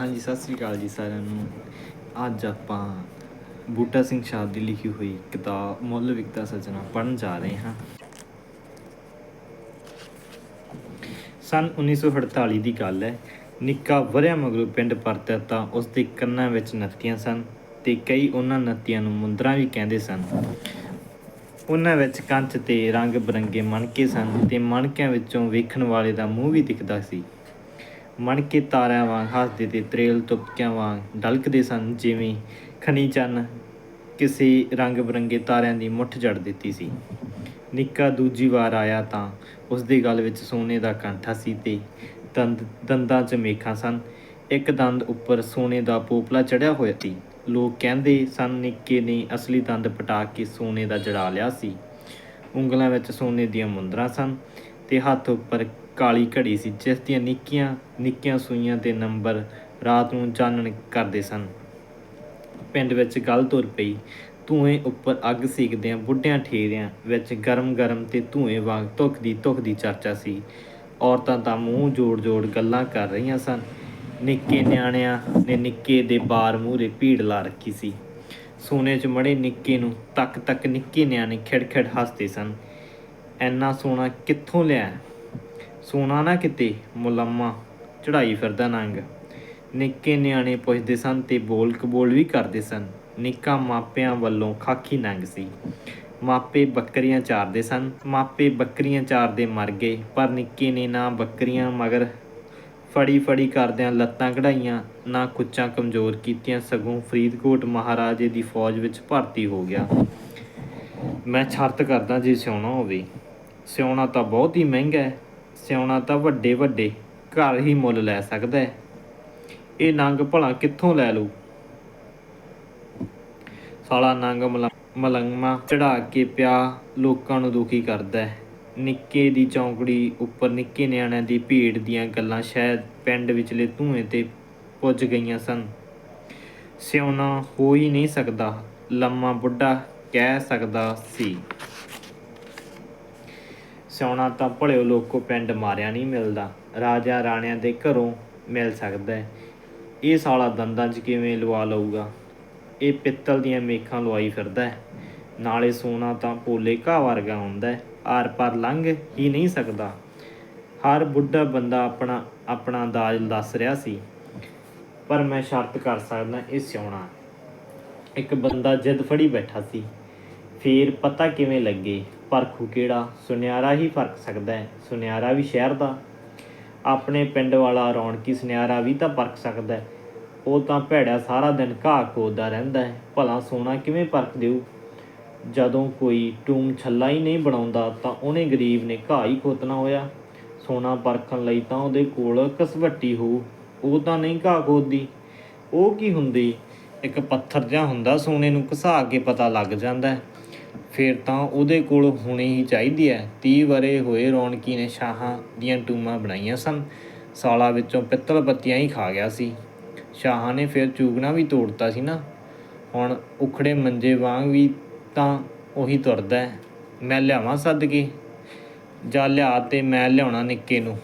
ਹਾਂਜੀ, ਸਤਿ ਸ੍ਰੀ ਅਕਾਲ ਜੀ ਸਾਰਿਆਂ ਨੂੰ। ਅੱਜ ਆਪਾਂ ਬੂਟਾ ਸਿੰਘ ਸ਼ਾਹ ਦੀ ਲਿਖੀ ਹੋਈ ਕਿਤਾਬ, ਮੁੱਲ ਵਿਕਤਾ ਸੱਜਣਾ ਪੜ੍ਹਨ ਜਾ ਰਹੇ ਹਾਂ। ਸਨ 1948 ਦੀ ਗੱਲ ਹੈ। ਨਿੱਕਾ ਵਰਿਆ ਮਗਰੋਂ ਪਿੰਡ ਪਰਤਿਆ ਤਾਂ ਉਸ ਦੇ ਕੰਨਾਂ ਵਿੱਚ ਨੱਤੀਆਂ ਸਨ ਤੇ ਕਈ ਉਹਨਾਂ ਨੱਤੀਆਂ ਨੂੰ ਮੁੰਦਰਾਂ ਵੀ ਕਹਿੰਦੇ ਸਨ। ਉਹਨਾਂ ਵਿੱਚ ਕੰਚ ਤੇ ਰੰਗ ਬਰੰਗੇ ਮਣਕੇ ਸਨ ਤੇ ਮਣਕਿਆਂ ਵਿੱਚੋਂ ਵੇਖਣ ਵਾਲੇ ਦਾ ਮੂੰਹ ਵੀ ਦਿਖਦਾ ਸੀ। ਮਣਕੇ ਤਾਰਿਆਂ ਵਾਂਗ, ਹੱਸਦੇ ਤੇ ਤਰੇਲ ਤੁਪਕਿਆਂ ਵਾਂਗ ਡਲਕਦੇ ਸਨ, ਜਿਵੇਂ ਖਣੀ ਚੰਨ ਕਿਸੇ ਰੰਗ ਬਰੰਗੇ ਤਾਰਿਆਂ ਦੀ ਮੁੱਠ ਜੜ ਦਿੱਤੀ ਸੀ। ਨਿੱਕਾ ਦੂਜੀ ਵਾਰ ਆਇਆ ਤਾਂ ਉਸ ਦੇ ਗਲ ਵਿੱਚ ਸੋਨੇ ਦਾ ਕੰਠਾ ਸੀ ਤੇ ਦੰਦ, ਦੰਦਾਂ 'ਚ ਮੇਖਾਂ ਸਨ। ਇੱਕ ਦੰਦ ਉੱਪਰ ਸੋਨੇ ਦਾ ਪੋਪਲਾ ਚੜਿਆ ਹੋਇਆ ਸੀ। ਲੋਕ ਕਹਿੰਦੇ ਸਨ, ਨਿੱਕੇ ਨੇ ਅਸਲੀ ਦੰਦ ਪਟਾ ਕੇ ਸੋਨੇ ਦਾ ਜੜਾ ਲਿਆ ਸੀ। ਉਂਗਲਾਂ ਵਿੱਚ ਸੋਨੇ ਦੀਆਂ ਮੁੰਦਰਾਂ ਸਨ ਤੇ ਹੱਥ ਉੱਪਰ ਕਾਲੀ ਘੜੀ ਸੀ, ਜਿਸ ਦੀਆਂ ਨਿੱਕੀਆਂ ਨਿੱਕੀਆਂ ਸੂਈਆਂ ਤੇ ਨੰਬਰ ਰਾਤ ਨੂੰ ਚਾਨਣ ਕਰਦੇ ਸਨ। ਪਿੰਡ ਵਿੱਚ ਗੱਲ ਤੁਰ ਪਈ। ਧੂਏ ਉੱਪਰ ਅੱਗ ਸੇਕਦਿਆਂ ਬੁੱਢਿਆਂ ਠੇਰਿਆਂ ਵਿੱਚ ਗਰਮ-ਗਰਮ ਤੇ ਧੂਏ ਵਾਂਗ ਧੁੱਖ ਦੀ ਧੁੱਖ ਦੀ ਚਰਚਾ ਸੀ। ਔਰਤਾਂ ਤਾਂ ਮੂੰਹ ਜੋੜ-ਜੋੜ ਗੱਲਾਂ ਕਰ ਰਹੀਆਂ ਸਨ। ਨਿੱਕੇ ਨਿਆਣਿਆਂ ਨੇ ਨਿੱਕੇ ਦੇ ਬਾਰ ਮੂਹਰੇ ਭੀੜ ਲਾ ਰੱਖੀ ਸੀ। ਸੋਨੇ 'ਚ ਮੜੇ ਨਿੱਕੇ ਨੂੰ ਤੱਕ ਤੱਕ ਨਿੱਕੇ ਨਿਆਣੇ ਖਿੜਖਿੜ ਹੱਸਦੇ ਸਨ। ਐਨਾ ਸੋਨਾ ਕਿੱਥੋਂ ਲਿਆ ਸੋਨਾ ਨਾ ਕਿਤੇ ਮੁਲੰਮਾ ਚੜਾਈ ਫਿਰਦਾ ਨੰਗ। ਨਿੱਕੇ ਨਿਆਣੇ ਪੁੱਛਦੇ ਸਨ ਤੇ ਬੋਲ ਕਬੋਲ ਵੀ ਕਰਦੇ ਸਨ। ਨਿੱਕਾ ਮਾਪਿਆਂ ਵੱਲੋਂ ਖਾਕੀ ਨੰਗ ਸੀ। ਮਾਪੇ ਬੱਕਰੀਆਂ ਚਾਰਦੇ ਸਨ। ਮਾਪੇ ਬੱਕਰੀਆਂ ਚਾਰਦੇ ਮਰ ਗਏ, ਪਰ ਨਿੱਕੇ ਨੇ ਨਾ ਬੱਕਰੀਆਂ ਮਗਰ ਫੜੀ ਫੜੀ ਕਰਦਿਆਂ ਲੱਤਾਂ ਕਢਾਈਆਂ, ਨਾ ਕੁੱਚਾਂ ਕਮਜ਼ੋਰ ਕੀਤੀਆਂ, ਸਗੋਂ ਫਰੀਦਕੋਟ ਮਹਾਰਾਜੇ ਦੀ ਫੌਜ ਵਿੱਚ ਭਰਤੀ ਹੋ ਗਿਆ। ਮੈਂ ਛਰਤ ਕਰਦਾ ਜੇ ਸਿਉਣਾ ਹੋਵੇ। ਸਿਉਣਾ ਤਾਂ ਬਹੁਤ ਹੀ ਮਹਿੰਗਾ ਹੈ। ਸਿਉਣਾ ਤਾਂ ਵੱਡੇ ਵੱਡੇ ਘਰ ਹੀ ਮੁੱਲ ਲੈ ਸਕਦਾ ਹੈ। ਇਹ ਨੰਗ ਭਲਾ ਕਿੱਥੋਂ ਲੈ ਲੂ ਸਾਲਾ ਨੰਗ ਮਲੰਗਮਾ ਚੜਾ ਕੇ ਪਿਆ ਲੋਕਾਂ ਨੂੰ ਦੁਖੀ ਕਰਦਾ ਹੈ। ਨਿੱਕੇ ਦੀ ਚੌਂਕੜੀ ਉੱਪਰ ਨਿੱਕੇ ਨਿਆਣਿਆਂ ਦੀ ਭੀੜ ਦੀਆਂ ਗੱਲਾਂ ਸ਼ਾਇਦ ਪਿੰਡ ਵਿਚਲੇ ਧੂਏ ਤੇ ਪੁੱਜ ਗਈਆਂ ਸਨ। ਸਿਉਣਾ ਹੋ ਹੀ ਨਹੀਂ ਸਕਦਾ, ਲੰਮਾ ਬੁੱਢਾ ਕਹਿ ਸਕਦਾ ਸੀ। ਸਿਉਣਾ ਤਾਂ ਭਲਿਓ ਲੋਕੋ ਪਿੰਡ ਮਾਰਿਆ ਨਹੀਂ ਮਿਲਦਾ। ਰਾਜਾ ਰਾਣਿਆਂ ਦੇ ਘਰੋਂ ਮਿਲ ਸਕਦਾ ਹੈ। ਇਹ ਸਾਲਾ ਦੰਦਾਂ 'ਚ ਕਿਵੇਂ ਲਵਾ ਲਊਗਾ? ਇਹ ਪਿੱਤਲ ਦੀਆਂ ਮੇਖਾਂ ਲਵਾਈ ਫਿਰਦਾ ਹੈ। ਨਾਲੇ ਸੋਨਾ ਤਾਂ ਪੋਲੇ ਘਾਹ ਵਰਗਾ ਹੁੰਦਾ ਹੈ। ਆਰ ਪਰ ਲੰਘ ਹੀ ਨਹੀਂ ਸਕਦਾ। ਹਰ ਬੁੱਢਾ ਬੰਦਾ ਆਪਣਾ ਆਪਣਾ ਦਾਜ ਦੱਸ ਰਿਹਾ ਸੀ। ਪਰ ਮੈਂ ਸ਼ਰਤ ਕਰ ਸਕਦਾ ਇਹ ਸਿਉਣਾ। ਇੱਕ ਬੰਦਾ ਜਿੱਦ ਫੜੀ ਬੈਠਾ ਸੀ। ਫੇਰ ਪਤਾ ਕਿਵੇਂ ਲੱਗੇ? ਪਰਖੂ ਕਿਹੜਾ? ਸੁਨਿਆਰਾ ਹੀ ਫ਼ਰਕ ਸਕਦਾ ਹੈ। ਸੁਨਿਆਰਾ ਵੀ ਸ਼ਹਿਰ ਦਾ। ਆਪਣੇ ਪਿੰਡ ਵਾਲਾ ਰੌਣਕੀ ਸੁਨਿਆਰਾ ਵੀ ਤਾਂ ਪਰਖ ਸਕਦਾ ਹੈ। ਉਹ ਤਾਂ ਭੈੜਾ ਸਾਰਾ ਦਿਨ ਘਾਹ ਖੋਦਦਾ ਰਹਿੰਦਾ ਹੈ। ਭਲਾ ਸੋਨਾ ਕਿਵੇਂ ਪਰਖ ਦੇਊ? ਜਦੋਂ ਕੋਈ ਟੂਮ ਛੱਲਾ ਹੀ ਨਹੀਂ ਬਣਾਉਂਦਾ ਤਾਂ ਉਹਨੇ ਗਰੀਬ ਨੇ ਘਾਹ ਹੀ ਖੋਤਣਾ ਹੋਇਆ। ਸੋਨਾ ਪਰਖਣ ਲਈ ਤਾਂ ਉਹਦੇ ਕੋਲ ਕਸਵੱਟੀ ਹੋ। ਉਹ ਤਾਂ ਨਹੀਂ ਘਾਹ ਖੋਦਦੀ। ਉਹ ਕੀ ਹੁੰਦੀ? ਇੱਕ ਪੱਥਰ ਜਿਹਾ ਹੁੰਦਾ ਸੋਨੇ ਨੂੰ ਘਸਾ ਕੇ ਪਤਾ ਲੱਗ ਜਾਂਦਾ ਹੈ। ਫਿਰ ਤਾਂ ਉਹਦੇ ਕੋਲ ਹੋਣੀ ਹੀ ਚਾਹੀਦੀ ਹੈ। 30 ਵਰੇ ਹੋਏ ਰੌਣਕੀ ਨੇ ਸ਼ਾਹਾਂ ਦੀਆਂ ਟੂਮਾਂ ਬਣਾਈਆਂ ਸਨ। ਸਾਲਾ ਵਿੱਚੋਂ ਪਿੱਤਲ ਪੱਤੀਆਂ ਹੀ ਖਾ ਗਿਆ ਸੀ। ਸ਼ਾਹਾਂ ਨੇ ਫਿਰ ਚੂਗਣਾ ਵੀ ਤੋੜਤਾ ਸੀ ਨਾ। ਹੁਣ ਉਖੜੇ ਮੰਜੇ ਵਾਂਗ ਵੀ ਤਾਂ ਉਹੀ ਤੁਰਦਾ ਮੈਂ ਲਿਆਵਾਂ ਸੱਦ ਕੇ ਜਾ ਲਿਆ ਤੇ ਮੈਂ ਲਿਆਉਣਾ ਨਿੱਕੇ ਨੂੰ?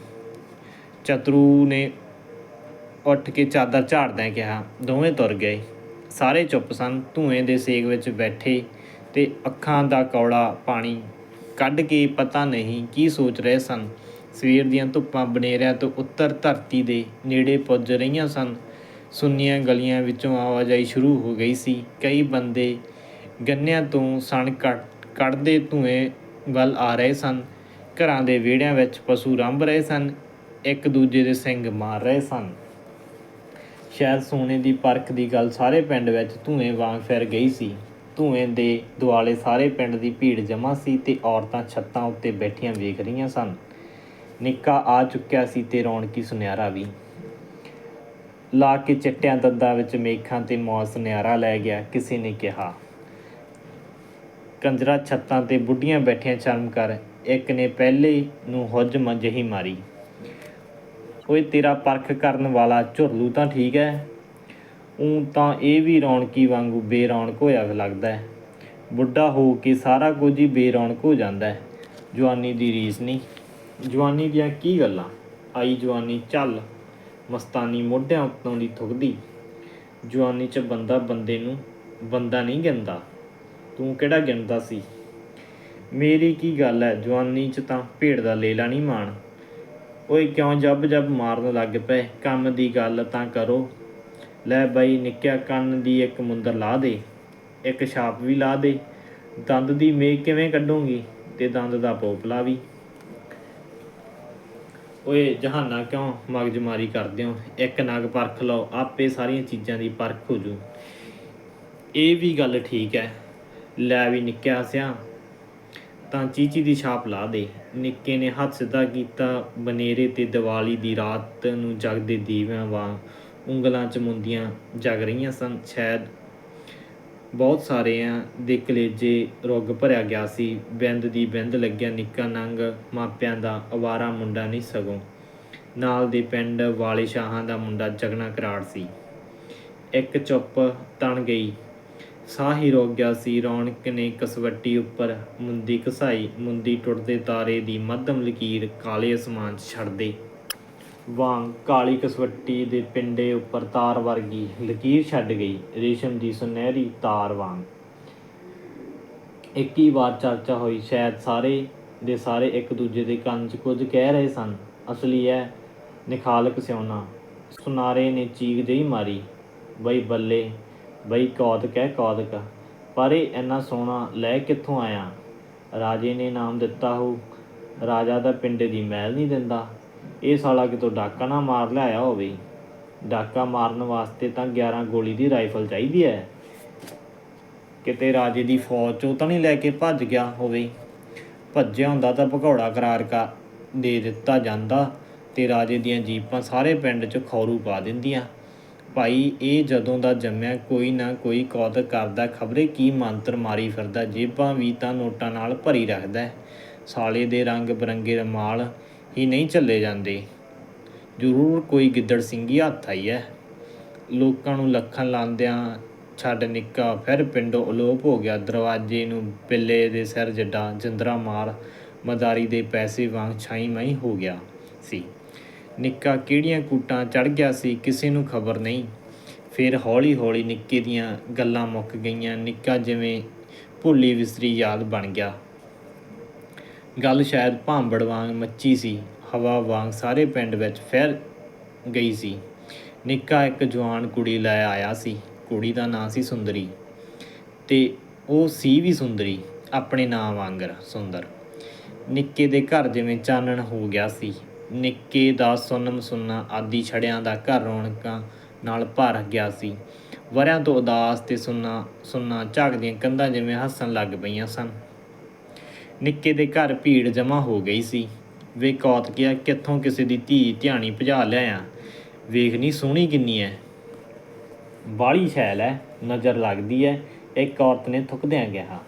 ਚਤਰੂ ਨੇ ਉੱਠ ਕੇ ਚਾਦਰ ਝਾੜਦਿਆਂ ਕਿਹਾ, ਦੋਵੇਂ ਤੁਰ ਗਏ। ਸਾਰੇ ਚੁੱਪ ਸਨ। ਧੂਏ ਦੇ ਸੇਕ ਵਿੱਚ ਬੈਠੇ ਤੇ ਅੱਖਾਂ ਦਾ ਕੌੜਾ ਪਾਣੀ। ਕੱਢ ਕੇ ਪਤਾ ਨਹੀਂ ਕੀ ਸੋਚ ਰਹੇ ਸਨ। ਸਵੇਰ ਦੀਆਂ ਧੁੱਪਾਂ ਬਨੇਰਿਆਂ ਤੋਂ ਉੱਤਰ ਧਰਤੀ ਦੇ ਨੇੜੇ ਪੁੱਜ ਰਹੀਆਂ ਸਨ। ਸੁੰਨੀਆਂ ਗਲੀਆਂ ਵਿੱਚੋਂ ਆਵਾਜਾਈ ਸ਼ੁਰੂ ਹੋ ਗਈ ਸੀ। ਕਈ ਬੰਦੇ ਗੰਨਿਆਂ ਤੋਂ ਸਣ ਕੱਢ ਕੱਢਦੇ ਧੂਏ ਵੱਲ ਆ ਰਹੇ ਸਨ। ਘਰਾਂ ਦੇ ਵਿਹੜਿਆਂ ਵਿੱਚ ਪਸ਼ੂ ਰੰਭ ਰਹੇ ਸਨ। ਇੱਕ ਦੂਜੇ ਦੇ ਸਿੰਘ ਮਾਰ ਰਹੇ ਸਨ। ਸ਼ਾਇਦ ਸੋਨੇ ਦੀ ਪਰਖ ਦੀ ਗੱਲ ਸਾਰੇ ਪਿੰਡ ਵਿੱਚ ਧੂਏ ਵਾਂਗ ਫਿਰ ਗਈ ਸੀ। ਧੂਏ ਦੇ ਦੁਆਲੇ ਸਾਰੇ ਪਿੰਡ ਦੀ ਭੀੜ ਜਮ੍ਹਾਂ ਸੀ ਤੇ ਔਰਤਾਂ ਛੱਤਾਂ ਉੱਤੇ ਬੈਠੀਆਂ ਵੇਖ ਰਹੀਆਂ ਸਨ। ਨਿੱਕਾ ਆ ਚੁੱਕਿਆ ਸੀ ਤੇ ਰੌਣਕੀ ਸੁਨਿਆਰਾ ਵੀ। ਲਾ ਕੇ ਚਿੱਟਿਆਂ ਦੰਦਾਂ ਵਿੱਚ ਮੇਖਾਂ ਤੇ ਮੌਤ ਸੁਨਿਆਰਾ ਲੈ ਗਿਆ, ਕਿਸੇ ਨੇ ਕਿਹਾ। ਕੰਜਰਾ ਛੱਤਾਂ ਤੇ ਬੁੱਢੀਆਂ ਬੈਠੀਆਂ ਸ਼ਰਮ ਕਰ, ਇੱਕ ਨੇ ਪਹਿਲੇ ਨੂੰ ਹੁੱਜ ਜਿਹੀ ਮਾਰੀ। ਓਏ ਤੇਰਾ ਪਰਖ ਕਰਨ ਵਾਲਾ ਝੁਰਲੂ ਤਾਂ ਠੀਕ ਹੈ ਉਂ ਤਾਂ ਇਹ ਵੀ ਰੌਣਕੀ ਵਾਂਗੂ ਬੇਰੌਣਕ ਹੋਇਆ ਲੱਗਦਾ ਹੈ। ਬੁੱਢਾ ਹੋ ਕੇ ਸਾਰਾ ਕੁਝ ਹੀ ਬੇਰੌਣਕ ਹੋ ਜਾਂਦਾ ਹੈ। ਜਵਾਨੀ ਦੀ ਰੀਸ ਨਹੀਂ। ਜਵਾਨੀ ਦੀਆਂ ਕੀ ਗੱਲਾਂ? ਆਈ ਜਵਾਨੀ ਚੱਲ। ਮਸਤਾਨੀ ਮੋਢਿਆਂ ਉੱਤੋਂ ਦੀ ਥੁੱਕਦੀ। ਜਵਾਨੀ 'ਚ ਬੰਦਾ ਬੰਦੇ ਨੂੰ ਬੰਦਾ ਨਹੀਂ ਗਿਣਦਾ। ਤੂੰ ਕਿਹੜਾ ਗਿਣਦਾ ਸੀ? ਮੇਰੀ ਕੀ ਗੱਲ ਹੈ? ਜਵਾਨੀ 'ਚ ਤਾਂ ਭੇਡ ਦਾ ਲੇਲਾ ਨਹੀਂ ਮਾਣ। ਓਏ ਕਿਉਂ ਜੱਬ ਜੱਬ ਮਾਰਨ ਲੱਗ ਪਏ? ਕੰਮ ਦੀ ਗੱਲ ਤਾਂ ਕਰੋ। ਲੈ ਬਾਈ, ਨਿੱਕਿਆ ਕੰਨ ਦੀ ਇੱਕ ਮੁੰਦਰ ਲਾ ਦੇ, ਇੱਕ ਛਾਪ ਵੀ ਲਾ ਦੇ। ਦੰਦ ਦੀ ਮੇਕ ਕਿਵੇਂ ਕੱਢੂਗੀ ਤੇ ਦੰਦ ਦਾ ਪੋਪਲਾ ਵੀ ਓਏ ਜਹਾਨਾ ਕਿਉਂ ਮਗਜਮਾਰੀ ਕਰਦੇ ਹੋ? ਇੱਕ ਨਗ ਪਰਖ ਲਓ, ਆਪੇ ਸਾਰੀਆਂ ਚੀਜ਼ਾਂ ਦੀ ਪਰਖ ਹੋ ਜੂ। ਇਹ ਵੀ ਗੱਲ ਠੀਕ ਹੈ ਲੈ ਵੀ ਨਿੱਕਿਆ ਸਿਆ, ਤਾਂ ਚੀਚੀ ਦੀ ਛਾਪ ਲਾ ਦੇ। ਨਿੱਕੇ ਨੇ ਹੱਥ ਸਿੱਧਾ ਕੀਤਾ ਬਨੇਰੇ ਤੇ ਦੀਵਾਲੀ ਦੀ ਰਾਤ ਨੂੰ ਜਗਦੇ ਦੀਵਿਆਂ ਵਾਂਗ। ਉਂਗਲਾਂ 'ਚ ਮੁੰਦੀਆਂ ਜਗ ਰਹੀਆਂ ਸਨ। ਸ਼ਾਇਦ ਬਹੁਤ ਸਾਰਿਆਂ ਦੇ ਕਲੇਜੇ ਰੁੱਗ ਭਰਿਆ ਗਿਆ ਸੀ। ਬਿੰਦ ਦੀ ਬਿੰਦ ਲੱਗਿਆ ਨਿੱਕਾ ਨੰਗ ਮਾਪਿਆਂ ਦਾ ਅਵਾਰਾ ਮੁੰਡਾ ਨਹੀਂ ਸਗੋਂ। ਨਾਲ ਦੇ ਪਿੰਡ ਵਾਲੇ ਸ਼ਾਹਾਂ ਦਾ ਮੁੰਡਾ ਜਗਨਾ ਕਰਾੜ ਸੀ। ਇੱਕ ਚੁੱਪ ਤਣ ਗਈ। ਸਾਹ ਹੀ ਰੋਕ ਗਿਆ ਸੀ। ਰੌਣਕ ਨੇ ਕਸਵੱਟੀ ਉੱਪਰ ਮੁੰਦੀ ਘਸਾਈ ਮੁੰਦੀ ਟੁੱਟਦੇ ਤਾਰੇ ਦੀ ਮੱਧਮ ਲਕੀਰ ਕਾਲੇ ਅਸਮਾਨ 'ਚ ਛੱਡਦੇ ਵਾਂਗ ਕਾਲੀ ਕਸਵੱਟੀ ਦੇ ਪਿੰਡੇ ਉੱਪਰ ਤਾਰ ਵਰਗੀ ਲਕੀਰ ਛੱਡ ਗਈ, ਰੇਸ਼ਮ ਦੀ ਸੁਨਹਿਰੀ ਤਾਰ ਵਾਂਗ। ਇੱਕ ਹੀ ਵਾਰ ਚਰਚਾ ਹੋਈ, ਸ਼ਾਇਦ ਸਾਰੇ ਦੇ ਸਾਰੇ ਇੱਕ ਦੂਜੇ ਦੇ ਕੰਨ 'ਚ ਕੁਝ ਕਹਿ ਰਹੇ ਸਨ। ਅਸਲੀ ਹੈ ਨਿਖਾਲਕ ਸਿਉਣਾ। ਸੁਨਾਰੇ ਨੇ ਚੀਕ ਜਿਹੀ ਮਾਰੀ, ਬਈ ਬੱਲੇ, ਬਈ ਕੌਤਕ ਹੈ ਕੌਤਕ, ਪਰ ਇਹ ਇੰਨਾ ਸੋਹਣਾ ਲੈ ਕਿੱਥੋਂ ਆਇਆ? ਰਾਜੇ ਨੇ ਨਾਮ ਦਿੱਤਾ ਹੋ ਰਾਜਾ ਦਾ ਪਿੰਡੇ ਦੀ ਮਹਿਲ ਨਹੀਂ ਦਿੰਦਾ। ਇਹ ਸਾਲਾ ਕਿਤੋਂ ਡਾਕਾ ਨਾ ਮਾਰ ਲਿਆਇਆ ਹੋਵੇ। ਡਾਕਾ ਮਾਰਨ ਵਾਸਤੇ ਤਾਂ 11 ਗੋਲੀ ਦੀ ਰਾਈਫਲ ਚਾਹੀਦੀ ਹੈ ਕਿਤੇ ਰਾਜੇ ਦੀ ਫੌਜ ਚੋਂ ਤਾਂ ਨਹੀਂ ਲੈ ਕੇ ਭੱਜ ਗਿਆ ਹੋਵੇ। ਭੱਜਿਆ ਹੁੰਦਾ ਤਾਂ ਭਗੌੜਾ ਕਰਾਰ ਕਾ ਦੇ ਦਿੱਤਾ ਜਾਂਦਾ ਤੇ ਰਾਜੇ ਦੀਆਂ ਜੀਪਾਂ ਸਾਰੇ ਪਿੰਡ 'ਚ ਖੌਰੂ ਪਾ ਦਿੰਦੀਆਂ। ਭਾਈ, ਇਹ ਜਦੋਂ ਦਾ ਜੰਮਿਆ ਕੋਈ ਨਾ ਕੋਈ ਕੌਤਕ ਕਰਦਾ, ਖਬਰੇ ਕੀ ਮੰਤਰ ਮਾਰੀ ਫਿਰਦਾ, ਜੇਬਾਂ ਵੀ ਤਾਂ ਨੋਟਾਂ ਨਾਲ ਭਰੀ ਰੱਖਦਾ ਸਾਲੇ ਦੇ ਰੰਗ ਬਰੰਗੇ ਰਮਾਲ ਹੀ ਨਹੀਂ ਝੱਲੇ ਜਾਂਦੇ। ਜ਼ਰੂਰ ਕੋਈ ਗਿੱਦੜ ਸਿੰਘੀ ਹੱਥ ਆਈ ਹੈ ਲੋਕਾਂ ਨੂੰ ਲੱਖਾਂ ਲਾਂਦਿਆਂ ਛੱਡ ਨਿੱਕਾ ਫਿਰ ਪਿੰਡੋਂ ਅਲੋਪ ਹੋ ਗਿਆ। ਦਰਵਾਜ਼ੇ ਨੂੰ ਬਿੱਲੇ ਦੇ ਸਿਰ ਜੱਡਾ ਜਿੰਦਰਾ ਮਾਰ ਮਦਾਰੀ ਦੇ ਪੈਸੇ ਵਾਂਗ ਛਾਈ ਮਾਈ ਹੋ ਗਿਆ ਸੀ। ਨਿੱਕਾ ਕਿਹੜੀਆਂ ਕੂਟਾਂ ਚੜ ਗਿਆ ਸੀ ਕਿਸੇ ਨੂੰ ਖਬਰ ਨਹੀਂ। ਫਿਰ ਹੌਲੀ ਹੌਲੀ ਨਿੱਕੇ ਦੀਆਂ ਗੱਲਾਂ ਮੁੱਕ ਗਈਆਂ। ਨਿੱਕਾ ਜਿਵੇਂ ਭੁੱਲੀ ਵਿਸਰੀ ਯਾਦ ਬਣ ਗਿਆ। ਗੱਲ ਸ਼ਾਇਦ ਭਾਂਬੜ ਵਾਂਗ ਮੱਚੀ ਸੀ, ਹਵਾ ਵਾਂਗ ਸਾਰੇ ਪਿੰਡ ਵਿੱਚ ਫੈਲ ਗਈ ਸੀ। ਨਿੱਕਾ ਇੱਕ ਜਵਾਨ ਕੁੜੀ ਲੈ ਆਇਆ ਸੀ। ਕੁੜੀ ਦਾ ਨਾਂ ਸੀ ਸੁੰਦਰੀ ਤੇ ਉਹ ਸੀ ਵੀ ਸੁੰਦਰੀ, ਆਪਣੇ ਨਾਂ ਵਾਂਗਰ ਸੁੰਦਰ। ਨਿੱਕੇ ਦੇ ਘਰ ਜਿਵੇਂ ਚਾਨਣ ਹੋ ਗਿਆ ਸੀ। ਨਿੱਕੇ ਦਾ ਸੁਨਮ ਸੁੰਨਾ ਆਦੀ ਛੜਿਆਂ ਦਾ ਘਰ ਰੌਣਕਾਂ ਨਾਲ ਭਰ ਗਿਆ ਸੀ। ਵਰਿਆਂ ਤੋਂ ਉਦਾਸ ਤੇ ਸੁੰਨਾ ਸੁੰਨਾ ਝਾਕਦੀਆਂ ਕੰਧਾਂ ਜਿਵੇਂ ਹੱਸਣ ਲੱਗ ਪਈਆਂ ਸਨ। ਨਿੱਕੇ ਦੇ ਘਰ ਭੀੜ ਜਮ੍ਹਾਂ ਹੋ ਗਈ ਸੀ। ਵੇ ਕੌਤਕਿਆ ਕਿੱਥੋਂ ਕਿਸੇ ਦੀ ਧੀ ਧਿਆਣੀ ਭਜਾ ਲਿਆ ਵੇਖ ਨਹੀਂ ਸੋਹਣੀ ਕਿੰਨੀ ਐ। ਬਾਲੀ ਸ਼ੈਲ ਐ, ਨਜ਼ਰ ਲੱਗਦੀ ਐ। ਇੱਕ ਔਰਤ ਨੇ ਥੁੱਕਦਿਆਂ ਕਿਹਾ,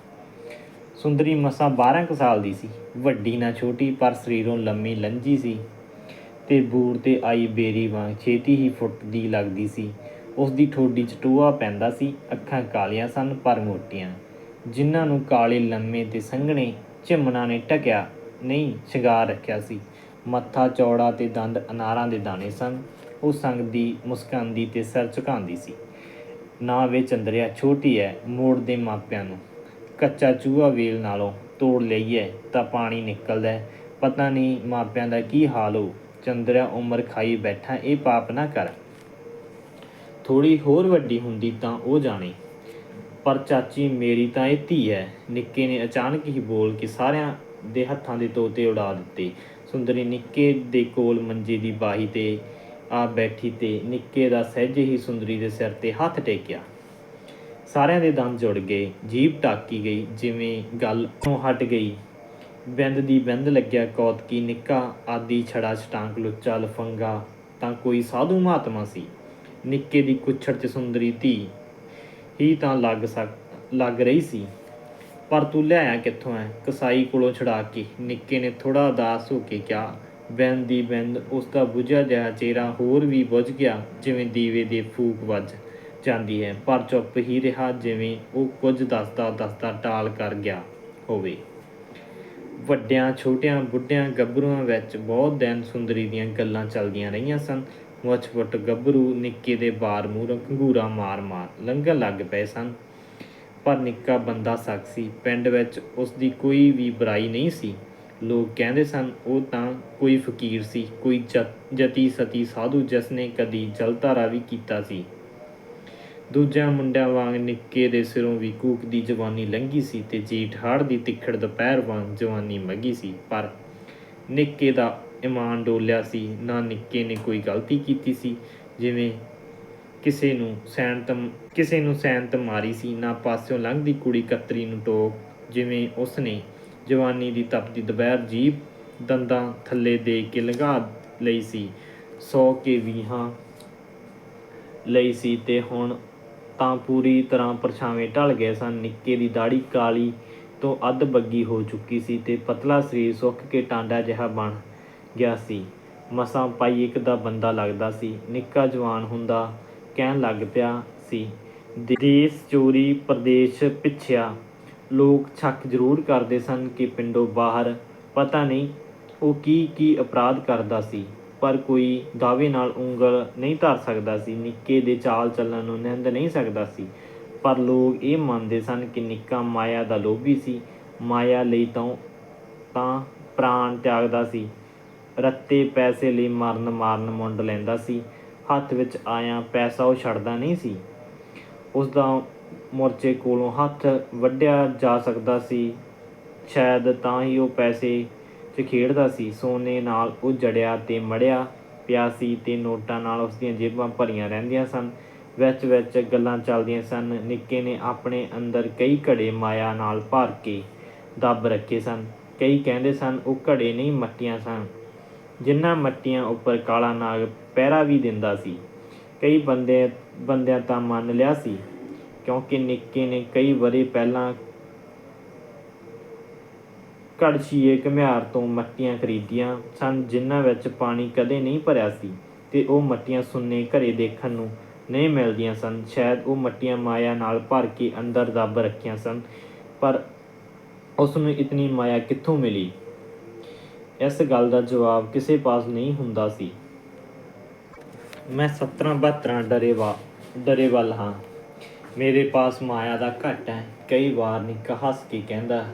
ਸੁੰਦਰੀ ਮਸਾਂ 12 ਕੁ ਸਾਲ ਦੀ ਸੀ। ਵੱਡੀ ਨਾ ਛੋਟੀ, ਪਰ ਸਰੀਰੋਂ ਲੰਮੀ ਲੰਜੀ ਸੀ। ਤੇ ਬੂਰ ਤੇ ਆਈ ਬੇਰੀ ਵਾਂਗ ਛੇਤੀ ਹੀ ਫੁੱਟਦੀ ਲੱਗਦੀ ਸੀ। ਉਸ ਦੀ ਠੋਡੀ 'ਚ ਟੋਆ ਪੈਂਦਾ ਸੀ। ਅੱਖਾਂ ਕਾਲੀਆਂ ਸਨ, ਪਰ ਮੋਟੀਆਂ। ਜਿਨ੍ਹਾਂ ਨੂੰ ਕਾਲੇ ਲੰਮੇ ਤੇ ਸੰਘਣੇ ਝਿਮਣਾ ਨੇ ਟਕਿਆ ਨਹੀਂ ਸ਼ਿੰਗਾਰ ਰੱਖਿਆ ਸੀ। ਮੱਥਾ, ਚੌੜਾ ਤੇ ਦੰਦ ਅਨਾਰਾਂ ਦੇ ਦਾਣੇ ਸਨ। ਉਹ ਸੰਗ ਦੀ ਮੁਸਕਾਂਦੀ ਤੇ ਸਰ ਝੁਕਾਉਂਦੀ ਸੀ। ਨਾ ਵੇ ਚੰਦਰਿਆ ਛੋਟੀ ਐ, ਮੋੜ ਦੇ ਮਾਪਿਆਂ ਨੂੰ। ਕੱਚਾ ਚੂਹਾ ਵੇਲ ਨਾਲੋਂ ਤੋੜ ਲਈਏ ਤਾਂ ਪਾਣੀ ਨਿਕਲਦਾ ਹੈ। ਪਤਾ ਨਹੀਂ ਮਾਪਿਆਂ ਦਾ ਕੀ ਹਾਲ ਹੋ। ਚੰਦਰਿਆ ਉਮਰ ਖਾਈ ਬੈਠਾ, ਇਹ ਪਾਪ ਨਾ ਕਰ। ਥੋੜੀ ਹੋਰ ਵੱਡੀ ਹੁੰਦੀ ਤਾਂ ਉਹ ਜਾਣੇ। ਪਰ ਚਾਚੀ ਮੇਰੀ ਤਾਂ ਇਹ ਧੀ ਹੈ। ਨਿੱਕੇ ਨੇ ਅਚਾਨਕ ਹੀ ਬੋਲ ਕੇ ਸਾਰਿਆਂ ਦੇ ਹੱਥਾਂ ਦੇ ਤੋਤੇ ਉਡਾ ਦਿੱਤੇ। ਸੁੰਦਰੀ ਨਿੱਕੇ ਦੇ ਕੋਲ ਮੰਜੇ ਦੀ ਬਾਹੀ ਤੇ ਆ ਬੈਠੀ ਤੇ ਨਿੱਕੇ ਦਾ ਸਹਿਜੇ ਹੀ ਸੁੰਦਰੀ ਦੇ ਸਿਰ ਤੇ ਹੱਥ ਟੇਕਿਆ। ਸਾਰਿਆਂ ਦੇ ਦੰਦ ਜੁੜ ਗਏ। ਜੀਭ ਟਾਕੀ ਗਈ, ਜਿਵੇਂ ਗੱਲ ਤੋਂ ਹਟ ਗਈ। ਬਿੰਦ ਦੀ ਬਿੰਦ ਲੱਗਿਆ ਕੌਤਕੀ, ਨਿੱਕਾ ਆਦੀ ਛੜਾ ਛਟਾਂਕ ਲੁੱਚਾ ਲਫੰਗਾ ਤਾਂ ਕੋਈ ਸਾਧੂ ਮਹਾਤਮਾ ਸੀ। ਨਿੱਕੇ ਦੀ ਕੁੱਛੜ ਚ ਸੁੰਦਰੀ ਧੀ ਹੀ ਤਾਂ ਲੱਗ ਸਕ, ਲੱਗ ਰਹੀ ਸੀ। ਪਰ ਤੂੰ ਲਿਆਇਆ ਕਿੱਥੋਂ ਐ? ਕਸਾਈ ਕੋਲੋਂ ਛੜਾ ਕੇ, ਨਿੱਕੇ ਨੇ ਥੋੜਾ ਉਦਾਸ ਹੋ ਕੇ ਕਿਹਾ ਬਿੰਦ ਦੀ ਬਿੰਦ ਉਸ ਦਾ ਬੁਝਿਆ ਜਿਹਾ ਚਿਹਰਾ ਹੋਰ ਵੀ ਬੁਝ ਗਿਆ, ਜਿਵੇਂ ਦੀਵੇ ਦੇ ਫੂਕ ਵੱਜ ਜਾਂਦੀ ਹੈ। ਪਰ ਚੁੱਪ ਹੀ ਰਿਹਾ, ਜਿਵੇਂ ਉਹ ਕੁਝ ਦੱਸਦਾ ਦੱਸਦਾ ਟਾਲ ਕਰ ਗਿਆ ਹੋਵੇ। ਵੱਡਿਆਂ, ਛੋਟਿਆਂ, ਬੁੱਢਿਆਂ, ਗੱਭਰੂਆਂ ਵਿੱਚ ਬਹੁਤ ਦਿਨ ਸੁੰਦਰੀ ਦੀਆਂ ਗੱਲਾਂ ਚੱਲਦੀਆਂ ਰਹੀਆਂ ਸਨ। ਮੁੱਛ-ਫੁੱਟ ਗੱਭਰੂ, ਨਿੱਕੇ ਦੇ ਬਾਰ ਮੂਹਰੋਂ ਘੰਗੂਰਾ ਮਾਰ-ਮਾਰ ਲੰਘਣ ਲੱਗ ਪਏ ਸਨ। ਪਰ ਨਿੱਕਾ ਬੰਦਾ ਸੱਕ ਪਿੰਡ ਵਿੱਚ ਉਸ ਦੀ ਕੋਈ ਵੀ ਬੁਰਾਈ ਨਹੀਂ ਸੀ। ਲੋਕ ਕਹਿੰਦੇ ਸਨ, ਉਹ ਤਾਂ ਕੋਈ ਫਕੀਰ ਸੀ, ਕੋਈ ਜਤ- ਜਤੀ ਸਤੀ ਸਾਧੂ ਜਿਸ ਨੇ ਕਦੀ ਜਲਧਾਰਾ ਵੀ ਕੀਤਾ ਸੀ। ਦੂਜਿਆਂ ਮੁੰਡਿਆਂ ਵਾਂਗ ਨਿੱਕੇ ਦੇ ਸਿਰੋਂ ਵੀ ਕੂਕ ਦੀ ਜਵਾਨੀ ਲੰਘੀ ਸੀ ਤੇ ਜੀਠ ਹਾੜ ਦੀ ਤਿੱਖੜ ਦੁਪਹਿਰ ਵਾਂਗ ਜਵਾਨੀ ਮੱਗੀ ਸੀ। ਪਰ ਨਿੱਕੇ ਦਾ ਇਮਾਨ ਡੋਲਿਆ ਸੀ, ਨਾ ਨਿੱਕੇ ਨੇ ਕੋਈ ਗਲਤੀ ਕੀਤੀ ਸੀ। ਜਿਵੇਂ ਕਿਸੇ ਨੂੰ ਸੈਨਤ ਕਿਸੇ ਨੂੰ ਸੈਨਤ ਮਾਰੀ ਸੀ, ਨਾ ਪਾਸਿਓਂ ਲੰਘਦੀ ਕੁੜੀ ਕਤਰੀ ਨੂੰ ਟੋਕ। ਜਿਵੇਂ ਉਸਨੇ ਜਵਾਨੀ ਦੀ ਤਪਦੀ ਦੁਪਹਿਰ ਜੀਭ ਦੰਦਾਂ ਥੱਲੇ ਦੇ ਕੇ ਲੰਘਾ ਲਈ ਸੀ, ਸੌ ਕੇ ਵੀਹਾਂ ਲਈ ਸੀ ਤੇ ਹੁਣ ਤਾਂ ਪੂਰੀ ਤਰ੍ਹਾਂ ਪਰਛਾਵੇਂ ਢਲ ਗਏ ਸਨ। ਨਿੱਕੇ ਦੀ ਦਾੜੀ ਕਾਲੀ ਤੋਂ ਅੱਧ ਬੱਗੀ ਹੋ ਚੁੱਕੀ ਸੀ ਤੇ ਪਤਲਾ ਸਰੀਰ ਸੁੱਕ ਕੇ ਟਾਂਡਾ ਜਿਹਾ ਬਣ ਗਿਆ ਸੀ। ਮਸਾਂ ਪਾਈ ਇੱਕ ਦਾ ਬੰਦਾ ਲੱਗਦਾ ਸੀ। ਨਿੱਕਾ ਜਵਾਨ ਹੁੰਦਾ ਕਹਿਣ ਲੱਗ ਪਿਆ ਸੀ। ਦੇਸ਼ ਚੋਰੀ ਪ੍ਰਦੇਸ਼ ਪਿੱਛਿਆ। ਲੋਕ ਛੱਕ ਜ਼ਰੂਰ ਕਰਦੇ ਸਨ ਕਿ ਪਿੰਡੋਂ ਬਾਹਰ। ਪਤਾ ਨਹੀਂ ਉਹ ਕੀ ਕੀ ਅਪਰਾਧ ਕਰਦਾ ਸੀ। ਪਰ ਕੋਈ ਦਾਅਵੇ ਨਾਲ ਉਂਗਲ ਨਹੀਂ ਧਰ ਸਕਦਾ ਸੀ। ਨਿੱਕੇ ਦੇ ਚਾਲ ਚੱਲਣ ਨੂੰ ਨਿੰਦ ਨਹੀਂ ਸਕਦਾ ਸੀ। ਪਰ ਲੋਕ ਇਹ ਮੰਨਦੇ ਸਨ ਕਿ ਨਿੱਕਾ ਮਾਇਆ ਦਾ ਲੋਭੀ ਸੀ। ਮਾਇਆ ਲਈ ਤਾਂ ਤਾਂ ਪ੍ਰਾਣ ਤਿਆਗਦਾ ਸੀ। ਰੱਤੇ ਪੈਸੇ ਲਈ ਮਰਨ ਮਾਰਨ ਮੁੰਡ ਲੈਂਦਾ ਸੀ। ਹੱਥ ਵਿੱਚ ਆਇਆ ਪੈਸਾ ਉਹ ਛੱਡਦਾ ਨਹੀਂ ਸੀ। ਉਸ ਦਾ ਮੋਰਚੇ ਕੋਲੋਂ ਹੱਥ ਵੱਢਿਆ ਜਾ ਸਕਦਾ ਸੀ। ਸ਼ਾਇਦ ਤਾਂ ਹੀ ਉਹ ਪੈਸੇ 'ਚ ਖੇਡਦਾ ਸੀ। ਸੋਨੇ ਨਾਲ ਉਹ ਜੜਿਆ ਤੇ ਮੜਿਆ ਪਿਆ ਸੀ ਤੇ ਨੋਟਾਂ ਨਾਲ ਉਸ ਦੀਆਂ ਜੇਬਾਂ ਭਰੀਆਂ ਰਹਿੰਦੀਆਂ ਸਨ। ਵਿੱਚ ਵਿੱਚ ਗੱਲਾਂ ਚੱਲਦੀਆਂ ਸਨ। ਨਿੱਕੇ ਨੇ ਆਪਣੇ ਅੰਦਰ ਕਈ ਘੜੇ ਮਾਇਆ ਨਾਲ ਭਰ ਕੇ ਦੱਬ ਰੱਖੇ ਸਨ। ਕਈ ਕਹਿੰਦੇ ਸਨ, ਉਹ ਘੜੇ ਨਹੀਂ, ਮੱਟੀਆਂ ਸਨ। ਜਿਨ੍ਹਾਂ ਮੱਟੀਆਂ ਉੱਪਰ ਕਾਲਾ ਨਾਗ ਪਹਿਰਾ ਵੀ ਦਿੰਦਾ ਸੀ, ਕਈ ਬੰਦੇ, ਬੰਦਿਆਂ ਤਾਂ ਮੰਨ ਲਿਆ ਸੀ, ਕਿਉਂਕਿ ਨਿੱਕੇ ਨੇ ਕਈ ਵਰੇ ਪਹਿਲਾਂ ਕੜਛੀਏ ਘਮਿਆਰ ਤੋਂ ਮੱਟੀਆਂ ਖਰੀਦੀਆਂ ਸਨ, ਜਿਨ੍ਹਾਂ ਵਿੱਚ ਪਾਣੀ ਕਦੇ ਨਹੀਂ ਭਰਿਆ ਸੀ ਤੇ ਉਹ ਮੱਟੀਆਂ ਸੁੰਨੇ ਘਰੇ ਦੇਖਣ ਨੂੰ ਨਹੀਂ ਮਿਲਦੀਆਂ ਸਨ। ਸ਼ਾਇਦ ਉਹ ਮੱਟੀਆਂ ਮਾਇਆ ਨਾਲ ਭਰ ਕੇ ਅੰਦਰ ਦੱਬ ਰੱਖੀਆਂ ਸਨ, ਪਰ ਉਸ ਨੂੰ ਇਤਨੀ ਮਾਇਆ ਕਿੱਥੋਂ ਮਿਲੀ? ਇਸ ਗੱਲ ਦਾ ਜਵਾਬ ਕਿਸੇ ਪਾਸ ਨਹੀਂ ਹੁੰਦਾ ਸੀ। ਮੈਂ 17 72 ਡਰੇਵਾ ਡਰੇ ਵੱਲ ਹਾਂ। ਮੇਰੇ ਪਾਸ ਮਾਇਆ ਦਾ ਘਟ ਹੈ, ਕਈ ਵਾਰ ਨਿੱਕਾ ਹੱਸ ਕੇ ਕਹਿੰਦਾ,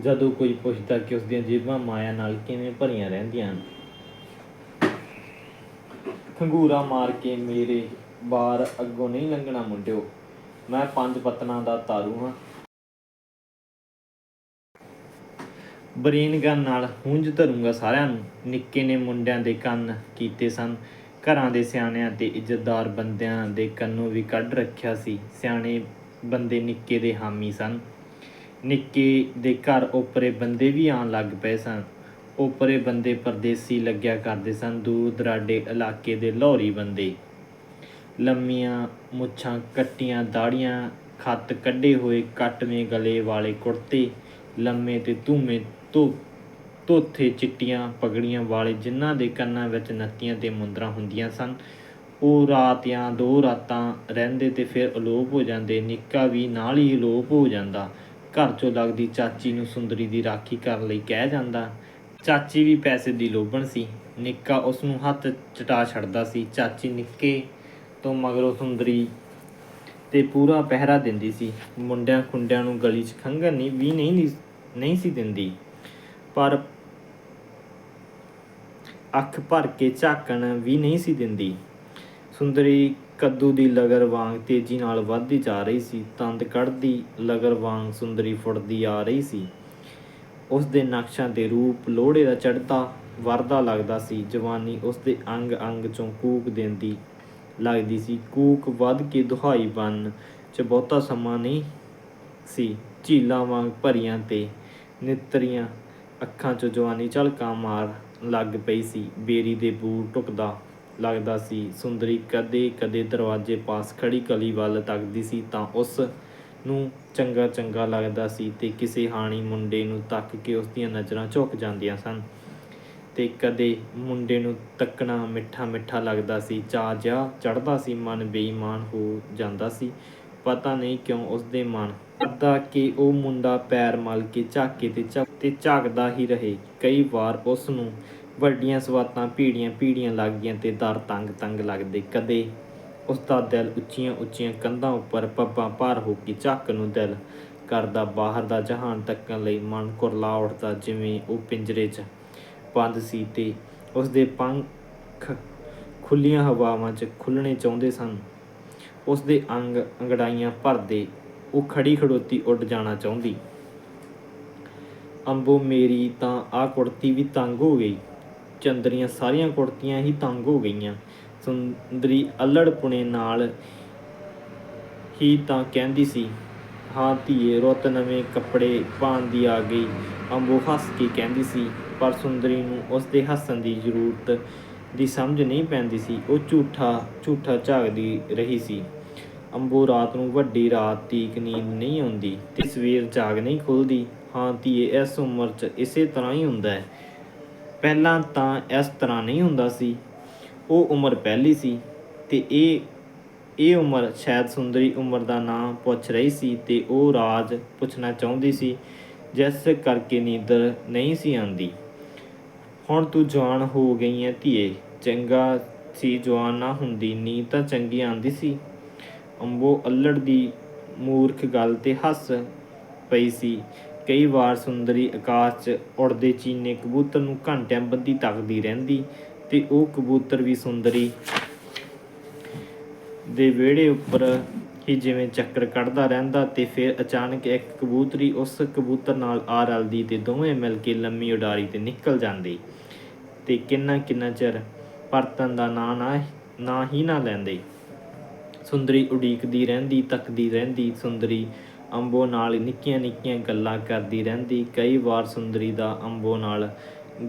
ਜਦੋਂ ਕੋਈ ਪੁੱਛਦਾ ਕਿ ਉਸ ਦੀਆਂ ਜੇਬਾਂ ਮਾਇਆ ਨਾਲ ਕਿਵੇਂ ਭਰੀਆਂ ਰਹਿੰਦੀਆਂ ਹਨ? ਖੰਗੂਰਾ ਮਾਰ ਕੇ ਮੇਰੇ ਬਾਰ ਅੱਗੋਂ ਨਹੀਂ ਲੰਘਣਾ ਮੁੰਡਿਓ। ਮੈਂ ਪੰਜ ਪਤਨਾਂ ਦਾ ਤਾਰੂ ਹਾਂ। ਬਰੀਨ ਗਨ ਨਾਲ ਹੁੰਝ ਧਰੂੰਗਾ ਸਾਰਿਆਂ ਨੂੰ। ਨਿੱਕੇ ਨੇ ਮੁੰਡਿਆਂ ਦੇ ਕੰਨ ਕੀਤੇ ਸਨ। ਘਰਾਂ ਦੇ ਸਿਆਣਿਆਂ ਤੇ ਇੱਜ਼ਤਦਾਰ ਬੰਦਿਆਂ ਦੇ ਕੰਨੋਂ ਵੀ ਕੱਢ ਰੱਖਿਆ ਸੀ। ਸਿਆਣੇ ਬੰਦੇ ਨਿੱਕੇ ਦੇ ਹਾਮੀ ਸਨ। ਨਿੱਕੇ ਦੇ ਘਰ ਓਪਰੇ ਬੰਦੇ ਵੀ ਆਉਣ ਲੱਗ ਪਏ ਸਨ। ਓਪਰੇ ਬੰਦੇ ਪਰਦੇਸੀ ਲੱਗਿਆ ਕਰਦੇ ਸਨ। ਦੂਰ ਦਰਾਡੇ ਇਲਾਕੇ ਦੇ ਲਾਹੌਰੀ ਬੰਦੇ। ਲੰਮੀਆਂ ਮੁੱਛਾਂ, ਕੱਟੀਆਂ ਦਾੜੀਆਂ ਖੱਤ ਕੱਢੇ ਹੋਏ ਕੱਟਵੇਂ ਗਲੇ ਵਾਲੇ ਕੁੜਤੇ, ਲੰਮੇ ਤੇ ਧੂਮੇ ਧੋ, ਧੋਥੇ ਚਿੱਟੀਆਂ ਪਗੜੀਆਂ ਵਾਲੇ ਜਿਨ੍ਹਾਂ ਦੇ ਕੰਨਾਂ ਵਿੱਚ ਨੱਤੀਆਂ ਤੇ ਮੁੰਦਰਾਂ ਹੁੰਦੀਆਂ ਸਨ, ਉਹ ਰਾਤ ਜਾਂ ਦੋ ਰਾਤਾਂ ਰਹਿੰਦੇ ਤੇ ਫਿਰ ਅਲੋਪ ਹੋ ਜਾਂਦੇ, ਨਿੱਕਾ ਵੀ ਨਾਲ ਹੀ ਅਲੋਪ ਹੋ ਜਾਂਦਾ। ਘਰ ਚੋਂ ਲੱਗਦੀ ਚਾਚੀ ਨੂੰ ਸੁੰਦਰੀ ਦੀ ਰਾਖੀ ਕਰਨ ਲਈ ਕਹਿ ਜਾਂਦਾ। ਚਾਚੀ ਵੀ ਪੈਸੇ ਦੀ ਲੋਭਣ ਸੀ। ਨਿੱਕਾ ਉਸ ਨੂੰ ਹੱਥ ਚਟਾ ਛੱਡਦਾ ਸੀ। ਚਾਚੀ ਨਿੱਕੇ ਤੋਂ ਮਗਰੋਂ ਸੁੰਦਰੀ ਤੇ ਪੂਰਾ ਪਹਿਰਾ ਦਿੰਦੀ ਸੀ। ਮੁੰਡਿਆਂ ਖੁੰਡਿਆਂ ਨੂੰ ਗਲੀ 'ਚ ਖੰਘਣ ਨਹੀਂ ਵੀ ਨਹੀਂ ਨਹੀਂ ਸੀ ਦਿੰਦੀ। ਪਰ ਅੱਖ ਭਰ ਕੇ ਝਾਕਣ ਵੀ ਨਹੀਂ ਸੀ ਦਿੰਦੀ। ਸੁੰਦਰੀ ਕੱਦੂ ਦੀ ਲਗਰ ਵਾਂਗ ਤੇਜ਼ੀ ਨਾਲ ਵੱਧਦੀ ਜਾ ਰਹੀ ਸੀ। ਤੰਦ ਕੱਢਦੀ ਲਗਰ ਵਾਂਗ ਸੁੰਦਰੀ ਫੁੱਟਦੀ ਆ ਰਹੀ ਸੀ। ਉਸ ਦੇ ਨਕਸ਼ਾਂ ਦੇ ਰੂਪ ਲੋਹੜੇ ਦਾ ਚੜ੍ਹਦਾ ਵਰਦਾ ਲੱਗਦਾ ਸੀ। ਜਵਾਨੀ ਉਸ ਦੇ ਅੰਗ ਅੰਗ ਚੋਂ ਕੂਕ ਦਿੰਦੀ ਲੱਗਦੀ ਸੀ। ਕੂਕ ਵੱਧ ਕੇ ਦੁਹਾਈ ਬਣ ਚ ਬਹੁਤਾ ਸਮਾਂ ਨਹੀਂ ਸੀ। ਝੀਲਾਂ ਵਾਂਗ ਭਰੀਆਂ ਤੇ ਨਿਤਰੀਆਂ ਅੱਖਾਂ 'ਚੋਂ ਜਵਾਨੀ ਝਲਕਾਂ ਮਾਰ ਲੱਗ ਪਈ ਸੀ। ਬੇਰੀ ਦੇ ਬੂਰ ਟੁਕਦਾ ਲੱਗਦਾ ਸੀ। ਸੁੰਦਰੀ ਕਦੇ ਕਦੇ ਦਰਵਾਜ਼ੇ ਪਾਸ ਖੜੀ ਕਲੀ ਵੱਲ ਤੱਕਦੀ ਸੀ ਤਾਂ ਉਸ ਨੂੰ ਚੰਗਾ ਚੰਗਾ ਲੱਗਦਾ ਸੀ ਤੇ ਕਿਸੇ ਹਾਣੀ ਮੁੰਡੇ ਨੂੰ ਤੱਕ ਕੇ ਉਸ ਦੀਆਂ ਨਜ਼ਰਾਂ ਝੁਕ ਜਾਂਦੀਆਂ ਸਨ। ਤੇ ਕਦੇ ਮੁੰਡੇ ਨੂੰ ਤੱਕਣਾ ਮਿੱਠਾ ਮਿੱਠਾ ਲੱਗਦਾ ਸੀ। ਚਾਅ ਜਿਹਾ ਚੜਦਾ ਸੀ। ਮਨ ਬੇਈਮਾਨ ਹੋ ਜਾਂਦਾ ਸੀ। ਪਤਾ ਨਹੀਂ ਕਿਉਂ ਉਸਦੇ ਮਨ ਅੱਦਾ ਕਿ ਉਹ ਮੁੰਡਾ ਪੈਰ ਮਲ ਕੇ ਝਾਕੇ ਤੇ ਝਾਕ ਤੇ ਝਾਕਦਾ ਹੀ ਰਹੇ। ਕਈ ਵਾਰ ਉਸ ਨੂੰ ਵੱਡੀਆਂ ਸਵਾਤਾਂ ਪੀੜੀਆਂ ਪੀੜੀਆਂ ਲੱਗਦੀਆਂ ਤੇ ਦਰ ਤੰਗ ਤੰਗ ਲੱਗਦੇ। ਕਦੇ ਉਸ ਦਾ ਦਿਲ ਉੱਚੀਆਂ ਉੱਚੀਆਂ ਕੰਧਾਂ ਉੱਪਰ ਪੱਬਾਂ ਭਾਰ ਹੋ ਕੇ ਝਾਕ ਨੂੰ ਦਿਲ ਕਰਦਾ। ਬਾਹਰ ਦਾ ਜਹਾਨ ਤੱਕਣ ਲਈ ਮਨ ਕੁਰਲਾ ਉੱਠਦਾ ਜਿਵੇਂ ਉਹ ਪਿੰਜਰੇ 'ਚ ਬੰਦ ਸੀ ਤੇ ਉਸ ਦੇ ਪੰਖ ਖੁੱਲੀਆਂ ਹਵਾਵਾਂ 'ਚ ਖੁੱਲਣੇ ਚਾਹੁੰਦੇ ਸਨ। ਉਸ ਦੇ ਅੰਗ ਅੰਗੜਾਈਆਂ ਭਰਦੇ ਉਹ ਖੜੀ ਖੜੋਤੀ ਉੱਡ ਜਾਣਾ ਚਾਹੁੰਦੀ। ਅੰਬੋ ਮੇਰੀ ਤਾਂ ਆ ਕੁੜਤੀ ਵੀ ਤੰਗ ਹੋ ਗਈ। ਚੰਦਰੀਆਂ ਸਾਰੀਆਂ ਕੁੜਤੀਆਂ ਹੀ ਤੰਗ ਹੋ ਗਈਆਂ। ਸੁੰਦਰੀ ਅਲੜਪੁਣੇ ਨਾਲ ਹੀ ਤਾਂ ਕਹਿੰਦੀ ਸੀ, ਹਾਂ ਧੀਏ, ਰੁੱਤ ਨਵੇਂ ਕੱਪੜੇ ਪਾਉਣ ਦੀ ਆ ਗਈ। ਅੰਬੋ ਹੱਸ ਕੇ ਕਹਿੰਦੀ ਸੀ, ਪਰ ਸੁੰਦਰੀ ਨੂੰ ਉਸ ਦੇ ਹੱਸਣ ਦੀ ਜ਼ਰੂਰਤ ਦੀ ਸਮਝ ਨਹੀਂ ਪੈਂਦੀ ਸੀ। ਉਹ ਝੂਠਾ ਝੂਠਾ ਝਾਕਦੀ ਰਹੀ ਸੀ। ਅੰਬੋ ਰਾਤ ਨੂੰ ਵੱਡੀ ਰਾਤ ਤੀਕ ਨੀਂਦ ਨਹੀਂ ਆਉਂਦੀ ਤੇ ਸਵੇਰ ਜਾਗ ਨਹੀਂ ਖੁੱਲਦੀ। ਹਾਂ ਧੀਏ, ਇਸ ਉਮਰ 'ਚ ਇਸੇ ਤਰ੍ਹਾਂ ਹੀ ਹੁੰਦਾ ਹੈ। ਪਹਿਲਾਂ ਤਾਂ ਇਸ ਤਰ੍ਹਾਂ ਨਹੀਂ ਹੁੰਦਾ ਸੀ। ਉਹ ਉਮਰ ਪਹਿਲੀ ਸੀ ਤੇ ਇਹ ਇਹ ਉਮਰ ਸ਼ਾਇਦ ਸੁੰਦਰੀ ਉਮਰ ਦਾ ਨਾਂ ਪੁੱਛ ਰਹੀ ਸੀ ਤੇ ਉਹ ਰਾਜ ਪੁੱਛਣਾ ਚਾਹੁੰਦੀ ਸੀ, ਜਿਸ ਕਰਕੇ ਨੀਂਦਰ ਨਹੀਂ ਸੀ ਆਉਂਦੀ। ਹੁਣ ਤੂੰ ਜਵਾਨ ਹੋ ਗਈ ਹੈ ਧੀਏ, ਚੰਗਾ ਸੀ ਜਵਾਨ ਨਾ ਹੁੰਦੀ, ਨੀਂਦ ਤਾਂ ਚੰਗੀ ਆਉਂਦੀ ਸੀ। ਅੰਬੋ ਅੱਲੜ ਦੀ ਮੂਰਖ ਗੱਲ ਤੇ ਹੱਸ ਪਈ ਸੀ। ਕਈ ਵਾਰ ਸੁੰਦਰੀ ਆਕਾਸ਼ 'ਚ ਉੜਦੇ ਚੀਨੇ ਕਬੂਤਰ ਨੂੰ ਘੰਟਿਆਂ ਬੱਧੀ ਤੱਕਦੀ ਰਹਿੰਦੀ ਤੇ ਉਹ ਕਬੂਤਰ ਵੀ ਸੁੰਦਰੀ ਦੇ ਵਿਹੜੇ ਉੱਪਰ ਹੀ ਜਿਵੇਂ ਚੱਕਰ ਕੱਢਦਾ ਰਹਿੰਦਾ ਤੇ ਫਿਰ ਅਚਾਨਕ ਇੱਕ ਕਬੂਤਰੀ ਉਸ ਕਬੂਤਰ ਨਾਲ ਆ ਰਲਦੀ ਤੇ ਦੋਵੇਂ ਮਿਲ ਕੇ ਲੰਮੀ ਉਡਾਰੀ ਤੇ ਨਿਕਲ ਜਾਂਦੀ ਤੇ ਕਿੰਨਾ ਕਿੰਨਾ ਚਿਰ ਪਰਤਨ ਦਾ ਨਾਂ ਨਾ ਨਾ ਹੀ ਨਾ ਲੈਂਦੇ। ਸੁੰਦਰੀ ਉਡੀਕਦੀ ਰਹਿੰਦੀ, ਤੱਕਦੀ ਰਹਿੰਦੀ ਸੁੰਦਰੀ। ਅੰਬੋ ਨਾਲ ਨਿੱਕੀਆਂ ਨਿੱਕੀਆਂ ਗੱਲਾਂ ਕਰਦੀ ਰਹਿੰਦੀ। ਕਈ ਵਾਰ ਸੁੰਦਰੀ ਦਾ ਅੰਬੋ ਨਾਲ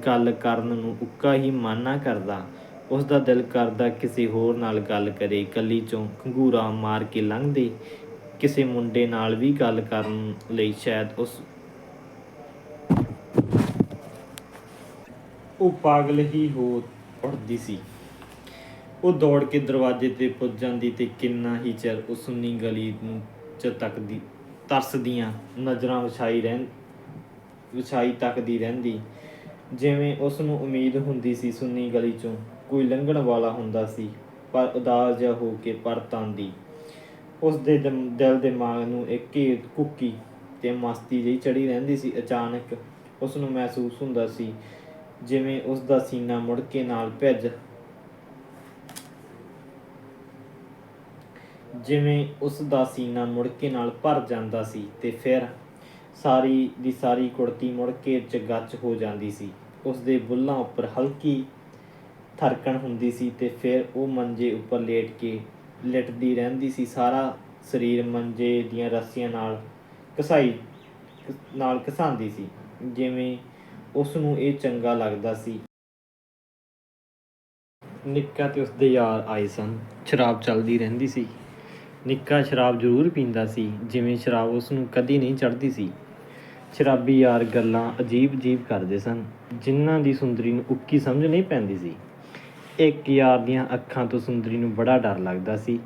ਗੱਲ ਕਰਨ ਨੂੰ ਉੱਕਾ ਹੀ ਮਾਨਾ ਕਰਦਾ। ਉਸ ਦਾ ਦਿਲ ਕਰਦਾ ਕਿਸੇ ਹੋਰ ਨਾਲ ਗੱਲ ਕਰੇ। ਕੱਲੀ ਚੋਂ ਘੰਗੂਰਾ ਮਾਰ ਕੇ ਲੰਘਦੇ। ਕਿਸੇ ਮੁੰਡੇ ਨਾਲ ਵੀ ਗੱਲ ਕਰਨ ਲਈ ਸ਼ਾਇਦ ਉਸ ਉਹ ਪਾਗਲ ਹੀ ਹੋ ਉੱਠਦੀ ਸੀ। ਉਹ ਦੌੜ ਕੇ ਦਰਵਾਜ਼ੇ ਤੇ ਪੁੱਜ ਜਾਂਦੀ ਤੇ ਕਿੰਨਾ ਹੀ ਚਿਰ ਉਸ ਸੁੰਨੀ ਗਲੀ ਨੂੰ ਚ ਤੱਕਦੀ ਤਰਸਦੀਆਂ ਨਜ਼ਰਾਂ ਵਿਛਾਈ ਰਹਿੰ ਵਿਛਾਈ ਤੱਕਦੀ ਰਹਿੰਦੀ। ਜਿਵੇਂ ਉਸ ਨੂੰ ਉਮੀਦ ਹੁੰਦੀ ਸੀ ਸੁੰਨੀ ਗਲੀ ਚੋਂ ਕੋਈ ਲੰਘਣ ਵਾਲਾ ਹੁੰਦਾ ਸੀ, ਪਰ ਉਦਾਸ ਜਿਹਾ ਹੋ ਕੇ ਪਰਤ ਆਉਂਦੀ। ਉਸ ਦੇ ਦਿਲ ਦੇ ਦਿਮਾਗ ਨੂੰ ਇੱਕ ਘੇਰ ਕੁੱਕੀ ਤੇ ਮਸਤੀ ਜਿਹੀ ਚੜੀ ਰਹਿੰਦੀ ਸੀ। ਅਚਾਨਕ ਉਸ ਨੂੰ ਮਹਿਸੂਸ ਹੁੰਦਾ ਸੀ ਜਿਵੇਂ ਉਸ ਦਾ ਸੀਨਾ ਮੁੜ ਕੇ ਨਾਲ ਭਿੱਜ ਜਿਵੇਂ ਉਸ ਦਾ ਸੀਨਾ ਮੁੜਕੇ ਨਾਲ ਭਰ ਜਾਂਦਾ ਸੀ ਤੇ ਫਿਰ ਸਾਰੀ ਦੀ ਸਾਰੀ ਕੁੜਤੀ ਮੁੜ ਕੇ ਚ ਗੱਚ ਹੋ ਜਾਂਦੀ ਸੀ। ਉਸ ਦੇ ਬੁੱਲਾਂ ਉੱਪਰ ਹਲਕੀ ਥਰਕਣ ਹੁੰਦੀ ਸੀ ਤੇ ਫਿਰ ਉਹ ਮੰਜੇ ਉੱਪਰ ਲੇਟ ਕੇ ਲਿਟਦੀ ਰਹਿੰਦੀ ਸੀ। ਸਾਰਾ ਸਰੀਰ ਮੰਜੇ ਦੀਆਂ ਰੱਸੀਆਂ ਨਾਲ ਕਸਾਈ, ਨਾਲ ਘਸਾਉਂਦੀ ਸੀ, ਜਿਵੇਂ ਉਸ ਨੂੰ ਇਹ ਚੰਗਾ ਲੱਗਦਾ ਸੀ। ਨਿੱਕਾ ਤੇ ਉਸਦੇ ਯਾਰ ਆਏ ਸਨ। ਸ਼ਰਾਬ ਚੱਲਦੀ ਰਹਿੰਦੀ ਸੀ। ਨਿੱਕਾ ਸ਼ਰਾਬ ਜ਼ਰੂਰ ਪੀਂਦਾ ਸੀ, ਜਿਵੇਂ ਸ਼ਰਾਬ ਉਸ ਨੂੰ ਕਦੀ ਨਹੀਂ ਚੜ੍ਹਦੀ ਸੀ। ਸ਼ਰਾਬੀ ਯਾਰ ਗੱਲਾਂ ਅਜੀਬ-ਅਜੀਬ ਕਰਦੇ ਸਨ, ਜਿਨ੍ਹਾਂ ਦੀ ਸੁੰਦਰੀ ਨੂੰ ਉੱਕੀ ਸਮਝ ਨਹੀਂ ਪੈਂਦੀ ਸੀ। ਇੱਕ ਯਾਰ ਦੀਆਂ ਅੱਖਾਂ ਤੋਂ ਸੁੰਦਰੀ ਨੂੰ ਬੜਾ ਡਰ ਲੱਗਦਾ ਸੀ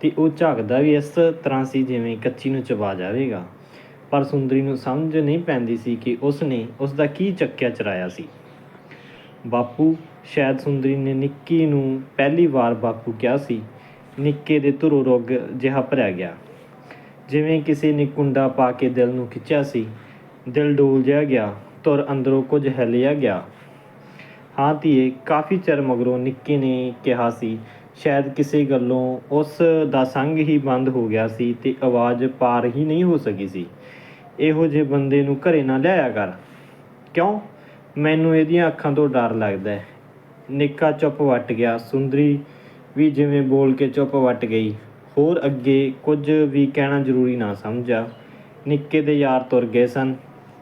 ਤੇ ਉਹ ਝਾਕਦਾ ਵੀ ਇਸ ਤਰ੍ਹਾਂ ਸੀ ਜਿਵੇਂ ਕੱਚੀ ਨੂੰ ਚਬਾ ਜਾਵੇਗਾ। ਪਰ ਸੁੰਦਰੀ ਨੂੰ ਸਮਝ ਨਹੀਂ ਪੈਂਦੀ ਸੀ ਕਿ ਉਸ ਨੇ ਉਸ ਦਾ ਕੀ ਚੱਕਿਆ ਚਰਾਇਆ ਸੀ। ਬਾਪੂ, ਸ਼ਾਇਦ ਸੁੰਦਰੀ ਨੇ ਨਿੱਕੀ ਨੂੰ ਪਹਿਲੀ ਵਾਰ ਬਾਪੂ ਕਿਹਾ ਸੀ ਨਿੱਕੇ ਦੇ ਧੁਰੋ ਰੁੱਗ ਜਿਹਾ ਭਰਿਆ ਗਿਆ। ਜਿਵੇਂ ਕਿਸੇ ਨੇ ਕੁੰਡਾ ਪਾ ਕੇ ਦਿਲ ਨੂੰ ਖਿੱਚਿਆ ਸੀ, ਦਿਲ ਡੋਲ ਜਿਹਾ ਗਿਆ ਧੁਰ ਅੰਦਰੋਂ ਕੁਝ ਹਿੱਲਿਆ ਗਿਆ। ਹਾਂ ਧੀਏ, ਕਾਫੀ ਚਿਰ ਮਗਰੋਂ ਨਿੱਕੇ ਨੇ ਕਿਹਾ ਸੀ, ਸ਼ਾਇਦ ਕਿਸੇ ਗੱਲੋਂ ਉਸ ਦਾ ਸੰਗ ਹੀ ਬੰਦ ਹੋ ਗਿਆ ਸੀ ਤੇ ਆਵਾਜ਼ ਪਾਰ ਹੀ ਨਹੀਂ ਹੋ ਸਕੀ ਸੀ। ਇਹੋ ਜਿਹੇ ਬੰਦੇ ਨੂੰ ਘਰੇ ਨਾ ਲਿਆਇਆ ਕਰ। ਕਿਉਂ? ਮੈਨੂੰ ਇਹਦੀਆਂ ਅੱਖਾਂ ਤੋਂ ਡਰ ਲੱਗਦਾ ਹੈ। ਨਿੱਕਾ ਚੁੱਪ ਵੱਟ ਗਿਆ। ਸੁੰਦਰੀ ਵੀ ਜਿਵੇਂ ਬੋਲ ਕੇ ਚੁੱਪ ਵੱਟ ਗਈ। ਹੋਰ ਅੱਗੇ ਕੁਝ ਵੀ ਕਹਿਣਾ ਜ਼ਰੂਰੀ ਨਾ ਸਮਝਿਆ। ਨਿੱਕੇ ਦੇ ਯਾਰ ਤੁਰ ਗਏ ਸਨ।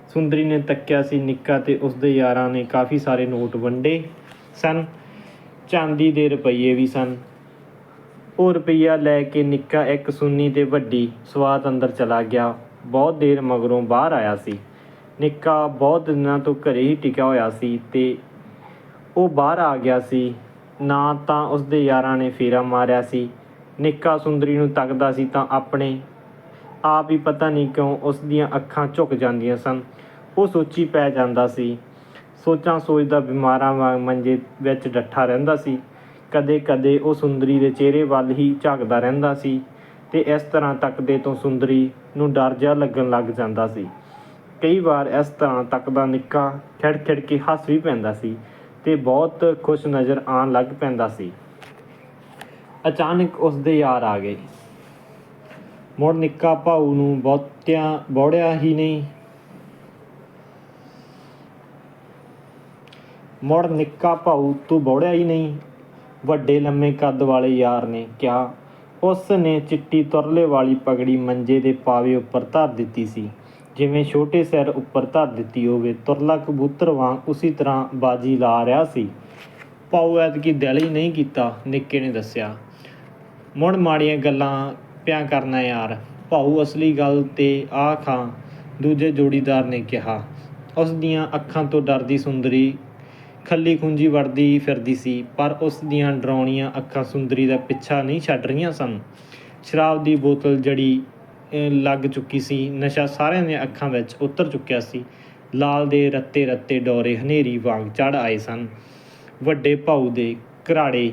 ਸੁੰਦਰੀ ਨੇ ਤੱਕਿਆ ਸੀ ਨਿੱਕਾ ਤੇ ਉਸਦੇ ਯਾਰਾਂ ਨੇ ਕਾਫੀ ਸਾਰੇ ਨੋਟ ਵੰਡੇ ਸਨ। ਚਾਂਦੀ ਦੇ ਰੁਪਈਏ ਵੀ ਸਨ। ਉਹ ਰੁਪਈਆ ਲੈ ਕੇ ਨਿੱਕਾ ਇੱਕ ਸੁੰਨੀ ਤੇ ਵੱਡੀ ਸਵਾਤ ਅੰਦਰ ਚਲਾ ਗਿਆ। ਬਹੁਤ ਦੇਰ ਮਗਰੋਂ ਬਾਹਰ ਆਇਆ ਸੀ। ਨਿੱਕਾ ਬਹੁਤ ਦਿਨਾਂ ਤੋਂ ਘਰੇ ਹੀ ਟਿਕਿਆ ਹੋਇਆ ਸੀ ਤੇ ਉਹ ਬਾਹਰ ਆ ਗਿਆ ਸੀ। ਨਾ ਤਾਂ ਉਸਦੇ ਯਾਰਾਂ ਨੇ ਫੇਰਾ ਮਾਰਿਆ ਸੀ। ਨਿੱਕਾ ਸੁੰਦਰੀ ਨੂੰ ਤੱਕਦਾ ਸੀ ਤਾਂ ਆਪਣੇ ਆਪ ਹੀ ਪਤਾ ਨਹੀਂ ਕਿਉਂ ਉਸ ਦੀਆਂ ਅੱਖਾਂ ਝੁਕ ਜਾਂਦੀਆਂ ਸਨ। ਉਹ ਸੋਚੀ ਪੈ ਜਾਂਦਾ ਸੀ। ਸੋਚਾਂ ਸੋਚਦਾ ਬਿਮਾਰਾਂ ਵਾਂਗ ਮੰਜੇ ਵਿੱਚ ਡੱਠਾ ਰਹਿੰਦਾ ਸੀ। ਕਦੇ ਕਦੇ ਉਹ ਸੁੰਦਰੀ ਦੇ ਚਿਹਰੇ ਵੱਲ ਹੀ ਝਾਕਦਾ ਰਹਿੰਦਾ ਸੀ ਤੇ ਇਸ ਤਰ੍ਹਾਂ ਤੱਕਦੇ ਤੋਂ ਸੁੰਦਰੀ ਨੂੰ ਡਰ ਜਿਹਾ ਲੱਗਣ ਲੱਗ ਜਾਂਦਾ ਸੀ। ਕਈ ਵਾਰ ਇਸ ਤਰ੍ਹਾਂ ਤੱਕਦਾ ਨਿੱਕਾ ਖਿੜ ਖਿੜ ਕੇ ਹੱਸ ਵੀ ਪੈਂਦਾ ਸੀ। ਤੇ ਬਹੁਤ ਖੁਸ਼ ਨਜ਼ਰ ਆਉਣ ਲੱਗ ਪੈਂਦਾ ਸੀ। ਅਚਾਨਕ ਉਸ ਦੇ ਯਾਰ ਆ ਗਏ। ਮੁੜ ਨਿੱਕਾ ਭਾਊ ਨੂੰ ਬਹੁਤਿਆਂ ਬੋੜਿਆ ਹੀ ਨਹੀਂ। ਮੁੜ ਨਿੱਕਾ ਭਾਊ ਤੂੰ ਬੋੜਿਆ ਹੀ ਨਹੀਂ। ਵੱਡੇ ਲੰਮੇ ਕੱਦ ਵਾਲੇ ਯਾਰ ਨੇ ਕਿਹਾ। ਉਸ ਨੇ ਚਿੱਟੀ ਤੁਰਲੇ ਵਾਲੀ ਪਗੜੀ ਮੰਜੇ ਦੇ ਪਾਵੇ ਉੱਪਰ ਧਰ ਦਿੱਤੀ ਸੀ। ਜਿਵੇਂ ਛੋਟੇ ਸਿਰ ਉੱਪਰ ਧਰ ਦਿੱਤੀ ਹੋਵੇ, ਤੁਰਲਾ ਕਬੂਤਰ ਵਾਂਗ ਉਸੇ ਤਰ੍ਹਾਂ ਬਾਜੀ ਲਾ ਰਿਹਾ ਸੀ। ਭਾਊ ਐਤਕੀ ਦਿਲ ਹੀ ਨਹੀਂ ਕੀਤਾ, ਨਿੱਕੇ ਨੇ ਦੱਸਿਆ। ਮੁੜ ਮਾੜੀਆਂ ਗੱਲਾਂ ਪਿਆ ਕਰਨਾ ਯਾਰ। ਭਾਊ ਅਸਲੀ ਗੱਲ ਤੇ ਆ ਖਾਂ, ਦੂਜੇ ਜੋੜੀਦਾਰ ਨੇ ਕਿਹਾ। ਉਸ ਦੀਆਂ ਅੱਖਾਂ ਤੋਂ ਡਰਦੀ ਸੁੰਦਰੀ ਖੱਲੀ ਖੁੰਜੀ ਵੜਦੀ ਫਿਰਦੀ ਸੀ, ਪਰ ਉਸ ਦੀਆਂ ਡਰਾਉਣੀਆਂ ਅੱਖਾਂ ਸੁੰਦਰੀ ਦਾ ਪਿੱਛਾ ਨਹੀਂ ਛੱਡ ਰਹੀਆਂ ਸਨ। ਸ਼ਰਾਬ ਦੀ ਬੋਤਲ ਜੜੀ ਲੱਗ ਚੁੱਕੀ ਸੀ। ਨਸ਼ਾ ਸਾਰਿਆਂ ਦੀਆਂ ਅੱਖਾਂ ਵਿੱਚ ਉਤਰ ਚੁੱਕਿਆ ਸੀ। ਲਾਲ ਦੇ ਰੱਤੇ ਰੱਤੇ ਡੋਰੇ ਹਨੇਰੀ ਵਾਂਗ ਚੜ ਆਏ ਸਨ। ਵੱਡੇ ਭਾਊ ਦੇ ਘਰਾੜੇ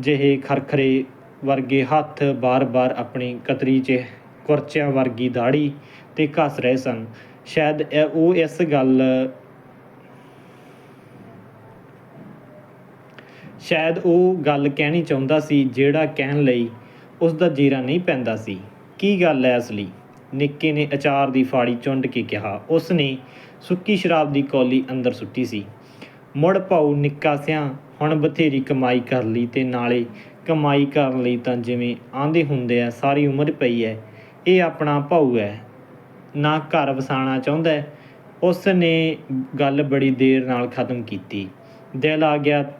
ਜਿਹੇ ਖਰਖਰੇ ਵਰਗੇ ਹੱਥ ਬਾਰ-ਬਾਰ ਆਪਣੀ ਕਤਰੀ 'ਚ ਕੁਰਚਿਆਂ ਵਰਗੀ ਦਾੜੀ ਤੇ ਘਸ ਰਹੇ ਸਨ। ਸ਼ਾਇਦ ਉਹ ਇਸ ਗੱਲ ਸ਼ਾਇਦ ਉਹ ਗੱਲ ਕਹਿਣੀ ਚਾਹੁੰਦਾ ਸੀ ਜਿਹੜਾ ਕਹਿਣ ਲਈ ਉਸ ਦਾ ਜੀਰਾ ਨਹੀਂ ਪੈਂਦਾ ਸੀ। ਕੀ ਗੱਲ ਹੈ ਅਸਲੀ ਨਿੱਕੇ ਨੇ ਅਚਾਰ ਦੀ ਫਾੜੀ ਚੁੰਡ ਕੇ ਕਿਹਾ। ਉਸ ਨੇ ਸੁੱਕੀ ਸ਼ਰਾਬ ਦੀ ਕੌਲੀ ਅੰਦਰ ਸੁੱਟੀ ਸੀ। ਮੁੜ ਭਾਊ ਨਿੱਕਾ ਸਿਆਂ, ਹੁਣ ਬਥੇਰੀ ਕਮਾਈ ਕਰ ਲਈ ਤੇ ਨਾਲੇ ਕਮਾਈ ਕਰਨ ਲਈ ਤਾਂ ਜਿਵੇਂ ਆਂਦੇ ਹੁੰਦੇ ਆ, ਸਾਰੀ ਉਮਰ ਪਈ ਹੈ ਇਹ ਆਪਣਾ ਭਾਊ ਹੈ ਨਾ ਘਰ ਵਸਾਣਾ ਚਾਹੁੰਦਾ ਹੈ। ਉਸ ਨੇ ਗੱਲ ਬੜੀ ਦੇਰ ਨਾਲ ਖਤਮ ਕੀਤੀ। ਦਿਲ ਆ ਗਿਆ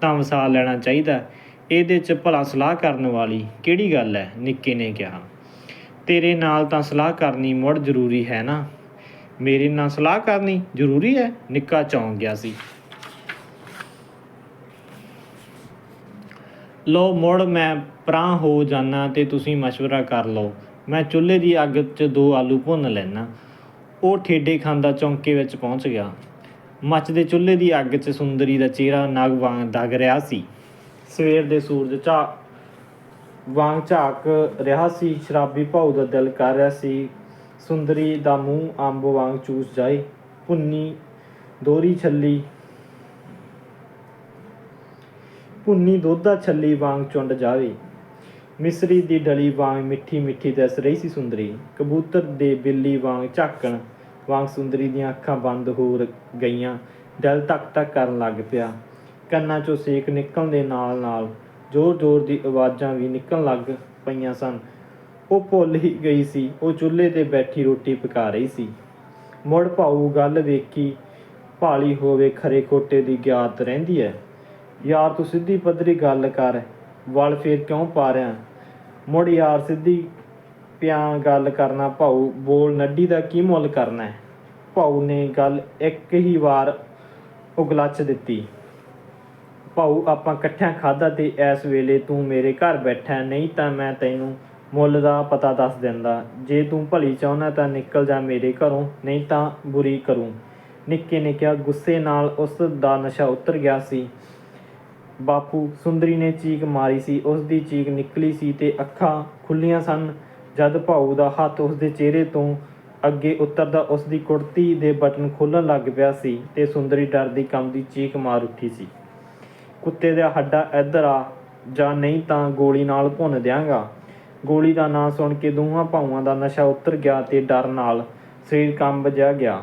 ਤਾਂ ਵਸਾ ਲੈਣਾ ਚਾਹੀਦਾ। ਇਹਦੇ 'ਚ ਭਲਾ ਸਲਾਹ ਕਰਨ ਵਾਲੀ ਕਿਹੜੀ ਗੱਲ ਹੈ ਨਿੱਕੇ ਨੇ ਕਿਹਾ। ਤੇਰੇ ਨਾਲ ਤਾਂ ਸਲਾਹ ਕਰਨੀ ਮੁੜ ਜ਼ਰੂਰੀ ਹੈ ਨਾ। ਮੇਰੇ ਨਾਲ ਸਲਾਹ ਕਰਨੀ ਜ਼ਰੂਰੀ ਹੈ? ਨਿੱਕਾ ਚੌਂਕ ਗਿਆ ਸੀ। ਲੋ ਮੁੜ ਮੈਂ ਪ੍ਰਾਂ ਹੋ ਜਾਣਾ ਤੇ ਤੁਸੀਂ مشਵਰਾ ਕਰ ਲਓ। ਮੈਂ ਚੁੱਲ੍ਹੇ ਦੀ ਅੱਗ 'ਚ ਦੋ ਆਲੂ ਭੁੰਨ ਲੈਣਾ ਉਹ ਠੇਡੇ ਖਾਂਦਾ ਚੌਂਕੇ ਵਿੱਚ ਪਹੁੰਚ ਗਿਆ। ਮੱਚਦੇ ਚੁੱਲ੍ਹੇ ਦੀ ਅੱਗ 'ਚ ਸੁੰਦਰੀ ਦਾ ਚਿਹਰਾ ਨਾਗ ਵਾਂਗ ਦਗ ਰਿਹਾ ਸੀ। ਸਵੇਰ ਦੇ ਸੂਰਜ ਝਾ ਵਾਂਗ ਝਾਕ ਰਿਹਾ ਸੀ, ਸ਼ਰਾਬੀ ਭਾਊ ਦਾ ਦਿਲ ਕਰ ਰਿਹਾ ਸੀ। ਸੁੰਦਰੀ ਦਾ ਮੂੰਹ ਅੰਬ ਵਾਂਗ ਚੂਸ ਜਾਏ ਭੁੰਨੀ ਦੋਰੀ ਛੱਲੀ, ਭੁੰਨੀ ਦੋਧਾ ਛੱਲੀ ਵਾਂਗ ਚੁੰਡ ਜਾਵੇ। ਮਿਸਰੀ ਦੀ ਡਲੀ ਵਾਂਗ ਮਿੱਠੀ ਮਿੱਠੀ ਦਿਸ ਰਹੀ ਸੀ ਸੁੰਦਰੀ। ਕਬੂਤਰ ਦੇ ਬਿੱਲੀ ਵਾਂਗ ਝਾਕਣ ਵਾਂਗ ਸੁੰਦਰੀ ਦੀਆਂ ਅੱਖਾਂ ਬੰਦ ਹੋ ਗਈਆਂ। ਦਿਲ ਧੱਕ ਧੱਕ ਕਰਨ ਲੱਗ ਪਿਆ। ਕੰਨਾਂ 'ਚੋਂ ਸੇਕ ਨਿਕਲਣ ਦੇ ਨਾਲ ਨਾਲ ਜ਼ੋਰ-ਜ਼ੋਰ ਦੀ ਆਵਾਜ਼ਾਂ ਵੀ ਨਿਕਲਣ ਲੱਗ ਪਈਆਂ ਸਨ। ਉਹ ਭੁੱਲ ਹੀ ਗਈ ਸੀ। ਉਹ ਚੁੱਲ੍ਹੇ ਤੇ ਬੈਠੀ ਰੋਟੀ ਪਕਾ ਰਹੀ ਸੀ। ਮੁੜ ਭਾਊ ਗੱਲ ਵੇਖੀ, ਭਾਲੀ ਹੋਵੇ ਖਰੇ ਖੋਟੇ ਦੀ ਗਿਆਤ ਰਹਿੰਦੀ ਹੈ ਯਾਰ ਤੂੰ ਸਿੱਧੀ ਪੱਧਰੀ ਗੱਲ ਕਰ, ਵਲ ਫੇਰ ਕਿਉਂ ਪਾ ਰਿਆ ਮੁੜ ਯਾਰ ਸਿੱਧੀ ਪਿਆਂ ਗੱਲ ਕਰਨਾ, ਭਾਊ ਬੋਲ ਨੱਡੀ ਦਾ ਕੀ ਮੁੱਲ ਕਰਨਾ ਭਾਊ ਨੇ ਗੱਲ ਇੱਕ ਹੀ ਵਾਰ ਉਗਲੱਚ ਦਿੱਤੀ। ਭਾਊ, ਆਪਾਂ ਇਕੱਠਿਆਂ ਖਾਦਾ ਤੇ ਇਸ ਵੇਲੇ ਤੂੰ ਮੇਰੇ ਘਰ ਬੈਠਾ, ਨਹੀਂ ਤਾਂ ਮੈਂ ਤੈਨੂੰ ਮੁੱਲ ਦਾ ਪਤਾ ਦੱਸ ਦਿੰਦਾ। ਜੇ ਤੂੰ ਭਲੀ ਚਾਹੁੰਦਾ ਤਾਂ ਨਿਕਲ ਜਾ ਮੇਰੇ ਘਰੋਂ, ਨਹੀਂ ਤਾਂ ਬੁਰੀ ਕਰੂੰ। ਨਿੱਕੇ ਨੇ ਕਿਹਾ, ਗੁੱਸੇ ਨਾਲ ਉਸ ਦਾ ਨਸ਼ਾ ਉਤਰ ਗਿਆ ਸੀ। ਬਾਪੂ ਸੁੰਦਰੀ ਨੇ ਚੀਕ ਮਾਰੀ ਸੀ, ਉਸ ਦੀ ਚੀਕ ਨਿਕਲੀ ਸੀ ਤੇ ਅੱਖਾਂ ਖੁੱਲੀਆਂ ਸਨ। ਜਦ ਭਾਊ ਦਾ ਹੱਥ ਉਸ ਦੇ ਚਿਹਰੇ ਤੋਂ ਅੱਗੇ ਉਤਰਦਾ, ਉਸ ਦੀ ਕੁੜਤੀ ਦੇ ਬਟਨ ਖੋਲਣ ਲੱਗ ਪਿਆ ਸੀ ਤੇ ਸੁੰਦਰੀ ਡਰ ਡਰਦੀ ਕੰਬਦੀ ਚੀਕ ਮਾਰ ਉੱਠੀ ਸੀ। ਕੁੱਤੇ ਦਾ ਹੱਡਾ ਇੱਧਰ ਆ ਜਾਂ ਨਹੀਂ ਤਾਂ ਗੋਲੀ ਨਾਲ ਭੁੰਨ ਦਿਆਂਗਾ। ਗੋਲੀ ਦਾ ਨਾਂ ਸੁਣ ਕੇ ਦੋਹਾਂ ਭਾਵਾਂ ਦਾ ਨਸ਼ਾ ਉਤਰ ਗਿਆ ਤੇ ਡਰ ਨਾਲ ਸਰੀਰ ਕੰਬ ਜਿਹਾ ਗਿਆ।